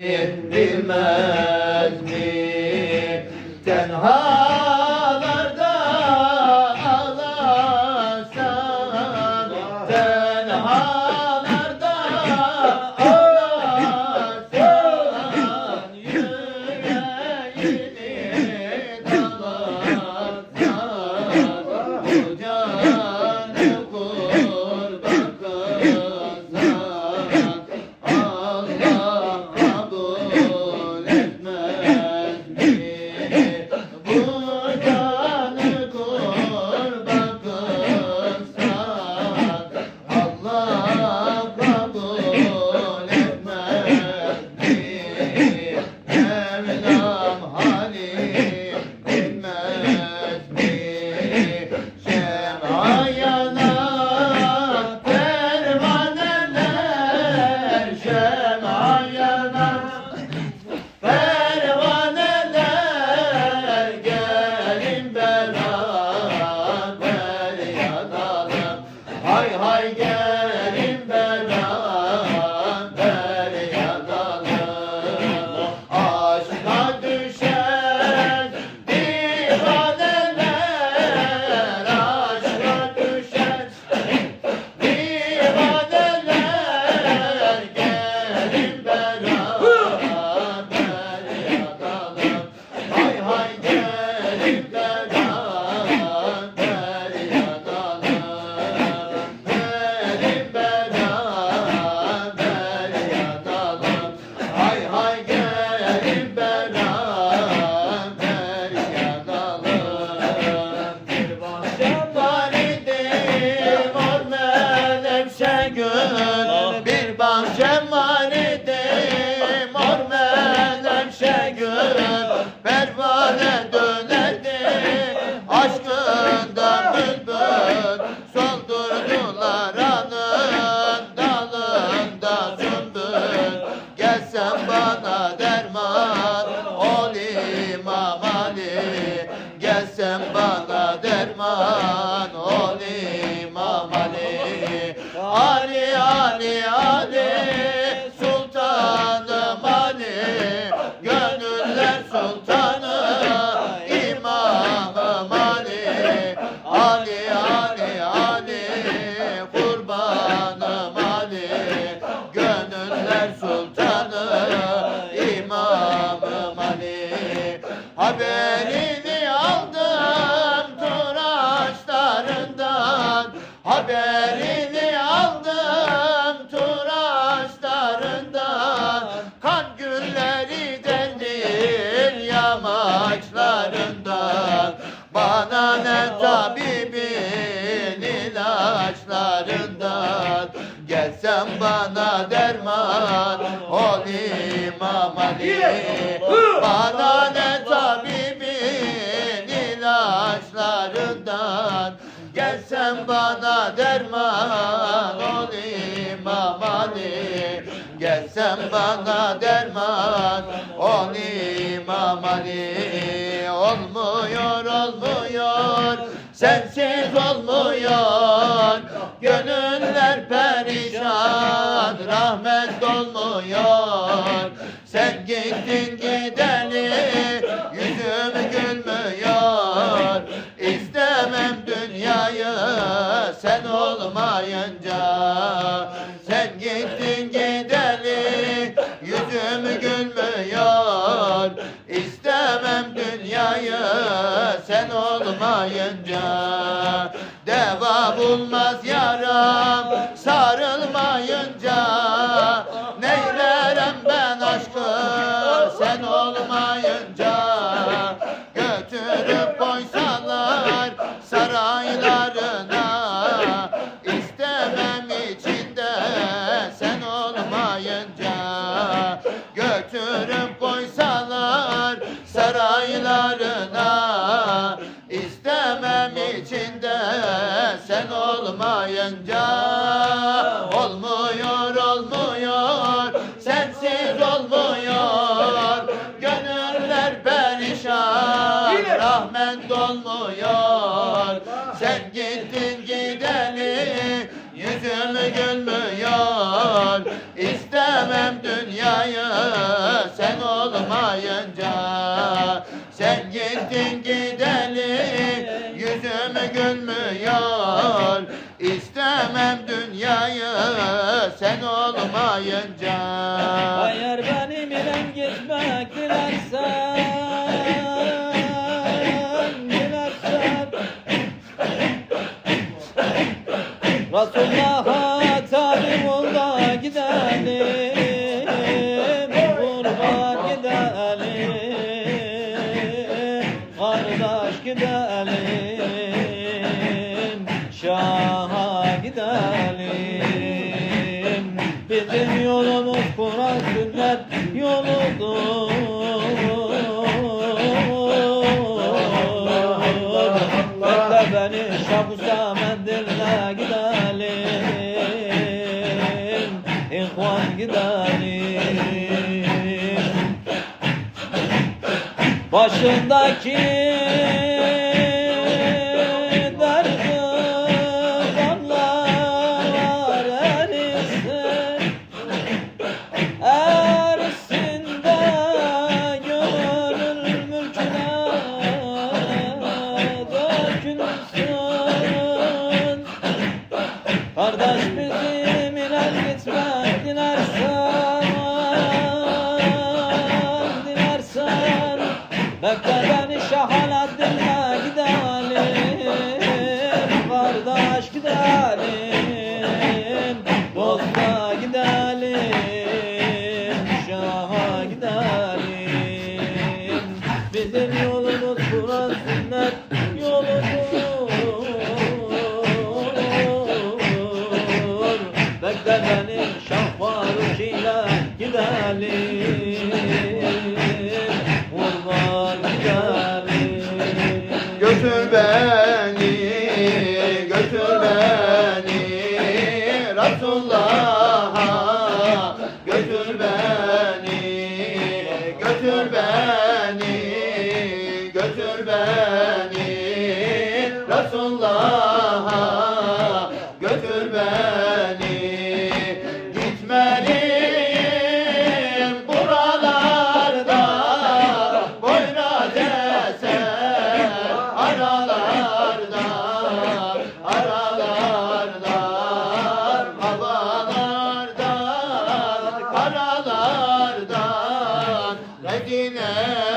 Bilmez mi? Tenhalarda Haberini aldım turaçlarından Kan gülleri dendir yamaçlarından. Bana ne tabibin ilaçlarından. Gelsen bana derman ol İmam Ali Bana ne tabibin ilaçlarından Gelsen bana derman ol İmam Ali bana derman ol İmam Olmuyor olmuyor sensiz olmuyor. Gönüller perişan rahmet olmuyor. Sen gittin gideli olmayınca Sen gittin gideli yüzüm gülmüyor. İstemem dünyayı sen olmayınca. Deva bulmaz yaram olmayınca Götürüp koysalar saraylarına. İstemem içinde sen olmayınca. Olmuyor olmuyor sensiz olmuyor. Gönüller perişan rahmet olmuyor Sen gittin gideli yüzüm gülmüyor sevmem dünyayı. Sen olmayınca Sen gittin gideli yüzümü gülmüyor. İstemem dünyayı sen olmayınca. Hayır benim ilem gitmek dilersen. Resulullah Allah'a gidelim. Bizim yolumuz Kur'an sünnet yoludur. Bekle beni şabuza mendille gidelim. İhvan gidelim. Başındaki بكذا شحنت الهدى dağlardan Medine